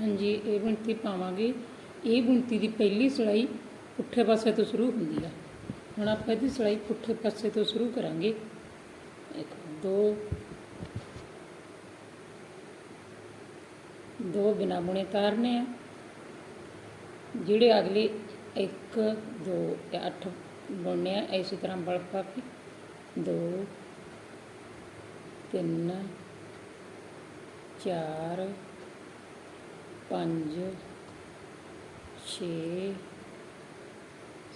ਹਾਂਜੀ, ਇਹ ਬੁਣਤੀ ਪਾਵਾਂਗੇ। ਇਹ ਬੁਣਤੀ ਦੀ ਪਹਿਲੀ ਸਿਲਾਈ ਪੁੱਠੇ ਪਾਸੇ ਤੋਂ ਸ਼ੁਰੂ ਹੁੰਦੀ ਆ। ਹੁਣ ਆਪਾਂ ਇਹਦੀ ਸਿਲਾਈ ਪੁੱਠੇ ਪਾਸੇ ਤੋਂ ਸ਼ੁਰੂ ਕਰਾਂਗੇ। ਇੱਕ, ਦੋ ਦੋ ਬਿਨਾ ਬੁਣੇ ਤਾਰਨੇ ਆ। ਜਿਹੜੇ ਅਗਲੇ 1 2 ਤੇ 8 ਬੁਣਨੇ ਆ, ਇਸੇ ਤਰ੍ਹਾਂ ਬਲ ਪਾ ਕੇ। 2 3 4 5 6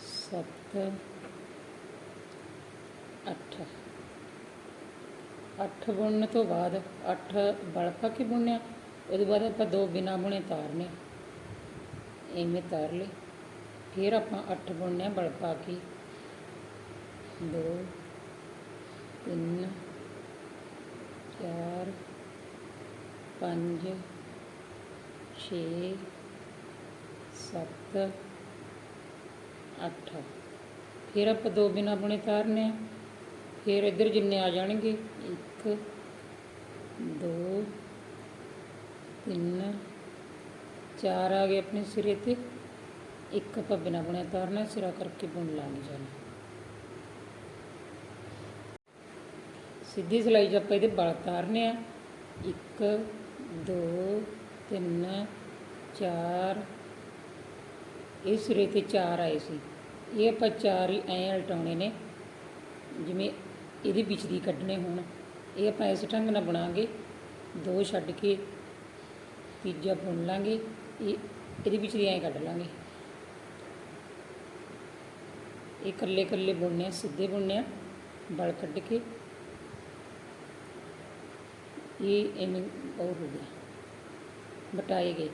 7 8 ਅੱਠ ਬੁਣਨ ਤੋਂ ਬਾਅਦ ਅੱਠ ਬਲ ਪਾ ਕੇ ਬੁਣਿਆ ਉਹਦੇ ਬਾਅਦ ਆਪਾਂ ਦੋ ਬਿਨਾ ਬੁਣੇ ਤਾਰਨੇ। ਇਵੇਂ ਤਾਰ ਲਈ। ਫਿਰ ਆਪਾਂ ਅੱਠ ਬੁਣਨੇ ਆ ਬਲ ਪਾ ਕੇ। ਦੋ, ਤਿੰਨ, ਚਾਰ, ਪੰਜ ਛੇ ਸੱਤ ਅੱਠ ਫਿਰ ਆਪਾਂ ਦੋ ਬਿਨਾ ਬੁਣੇ ਤਾਰਨੇ ਆ ਫਿਰ ਇੱਧਰ ਜਿੰਨੇ ਆ ਜਾਣਗੇ 1 2 3 ਚਾਰ ਆ ਗਏ ਆਪਣੇ ਸਿਰੇ ਤੇ ਇੱਕ ਆਪਾਂ ਬਿਨਾ ਬੁਣਿਆ ਤਾਰਨਾ ਸਿਰਾ ਕਰਕੇ ਬੁਣ ਲਾਂਗੇ ਜਾਣਾ ਸਿੱਧੀ ਸਿਲਾਈ 'ਚ ਆਪਾਂ ਇਹਦੇ ਬਲ ਤਾਰਨੇ ਆ 1 2 3 ਚਾਰ। ਇਹ ਸਿਰੇ ਤੇ ਚਾਰ ਆਏ ਸੀ। ਇਹ ਆਪਾਂ ਚਾਰ ਹੀ ਐਂ ਉਲਟਾਉਣੇ ਨੇ, ਜਿਵੇਂ ਇਹਦੇ ਵਿੱਚ ਦੀ ਕੱਢਣੇ ਹੋਣ। ਇਹ ਆਪਾਂ ਇਸ ਢੰਗ ਨਾਲ ਬਣਾਂਗੇ। ਦੋ ਛੱਡ ਕੇ ਤੀਜਾ ਬੁਣ ਲਾਂਗੇ। ਇਹ ਇਹਦੇ ਵਿੱਚ ਦੀ ਐਂ ਕੱਢ ਲਾਂਗੇ। ਇਹ ਇਕੱਲੇ ਇਕੱਲੇ ਬੁਣਨੇ ਸਿੱਧੇ ਬੁਣਨੇ ਬਲ ਕੱਢ ਕੇ। ਇਹ ਐਵੇਂ ਉਹ ਹੋ ਗਿਆ ਬਟਾਏ ਗਏ।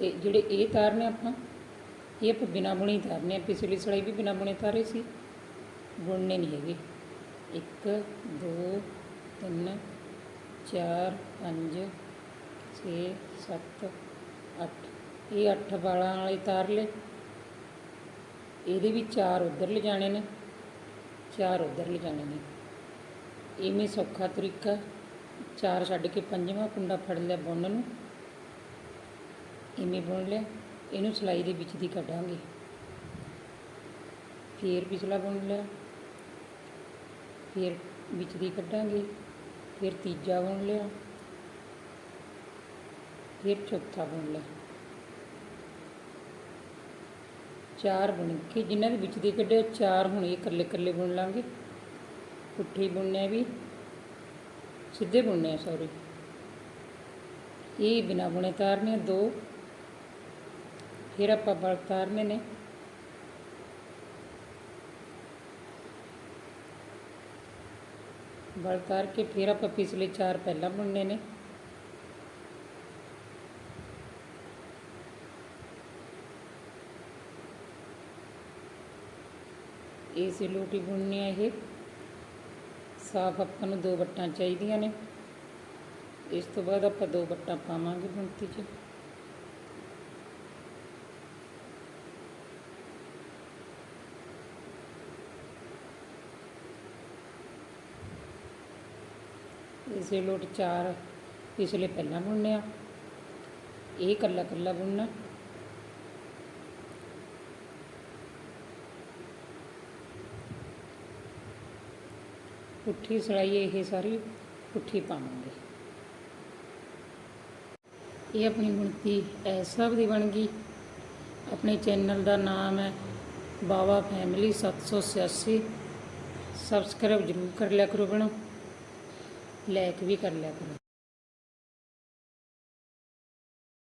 ਤੇ ਜਿਹੜੇ ਇਹ ਤਾਰਨੇ ਆਪਾਂ, ਇਹ ਆਪਾਂ ਬਿਨਾ ਬੁਣੇ ਤਾਰਨੇ ਆ। ਪਿਛਲੀ ਸਲਾਈ ਵੀ ਬਿਨਾ ਬੁਣੇ ਤਾਰੇ ਸੀ, ਬੁਣਨੇ ਨਹੀਂ ਹੈਗੇ। 1 2 3 4 5 6 7 8 ਇਹ 8 ਵਾਲਾਂ ਵਾਲੇ ਤਾਰ ਲਏ। ਇਹਦੇ ਵੀ ਚਾਰ ਉਧਰ ਲਿਜਾਣੇ ਨੇ, ਚਾਰ ਉਧਰ ਲਿਜਾਣੇ ਨੇ। ਇਵੇਂ ਸੌਖਾ ਤਰੀਕਾ, ਚਾਰ ਛੱਡ ਕੇ ਪੰਜਵਾਂ ਕੁੰਡਾ ਫੜ ਲਿਆ ਬੁਣਨ ਨੂੰ। ਇਵੇਂ ਬੁਣ ਲਿਆ, ਇਹਨੂੰ ਸਿਲਾਈ ਦੇ ਵਿੱਚ ਦੀ ਕੱਢਾਂਗੇ। ਫੇਰ ਪਿਛਲਾ ਬੁਣ ਲਿਆ, ਫਿਰ ਵਿੱਚ ਦੀ ਕੱਢਾਂਗੇ, ਫਿਰ ਤੀਜਾ ਬੁਣ ਲਿਆ, ਫਿਰ ਚੌਥਾ ਬੁਣ ਲਿਆ। ਚਾਰ ਬੁਣ ਕੇ ਜਿਨ੍ਹਾਂ ਦੇ ਵਿੱਚ ਦੀ ਕੱਢੇ ਚਾਰ ਹੁਣ ਇਹ ਇਕੱਲੇ ਇਕੱਲੇ ਬੁਣ ਲਾਂਗੇ। ਪੁੱਠੇ ਬੁਣਨੇ ਵੀ, ਸਿੱਧੇ ਬੁਣਨੇ ਆ ਸੌਰੀ ਇਹ ਬਿਨਾ ਬੁਣੇ ਤਾਰਨੇ ਦੋ ਫਿਰ ਆਪਾਂ ਬਲ ਤਾਰਨੇ ਨੇ। ਬਲ ਤਾਰ ਕੇ ਫਿਰ ਆਪਾਂ ਪਿਛਲੇ ਚਾਰ ਪਹਿਲਾਂ ਬੁਣਨੇ ਨੇ। ਇਹ ਸਿਲੋਟੀ ਬੁਣਨੀ ਹੈ ਇਹ। ਸਾਫ਼ ਆਪਾਂ ਨੂੰ ਦੋ ਵੱਟਾਂ ਚਾਹੀਦੀਆਂ ਨੇ। ਇਸ ਤੋਂ ਬਾਅਦ ਆਪਾਂ ਦੋ ਵੱਟਾਂ ਪਾਵਾਂਗੇ ਬੁਣਤੀ 'ਚ। ਇਸੇ ਲੋਟ ਚਾਰ ਪਿਛਲੇ ਪਹਿਲਾਂ ਬੁਣਨੇ ਆ। ਇਹ ਕੱਲਾ ਕੱਲਾ ਬੁਣਨਾ। ਪੁੱਠੀ ਸਿਲਾਈ ਇਹ ਸਾਰੀ ਪੁੱਠੀ ਪਾਵਾਂਗੇ। ਇਹ ਆਪਣੀ ਬੁਣਤੀ ਇਸ ਹਿਸਾਬ ਦੀ ਬਣ ਗਈ। ਆਪਣੇ ਚੈਨਲ ਦਾ ਨਾਮ ਹੈ ਬਾਵਾ ਫੈਮਿਲੀ 786 ਸਬਸਕ੍ਰਾਈਬ ਜ਼ਰੂਰ ਕਰ ਲਿਆ ਕਰੋ ਬਣਾ ਲਾਇਕ ਵੀ ਕਰ ਲਿਆ ਕਰੋ।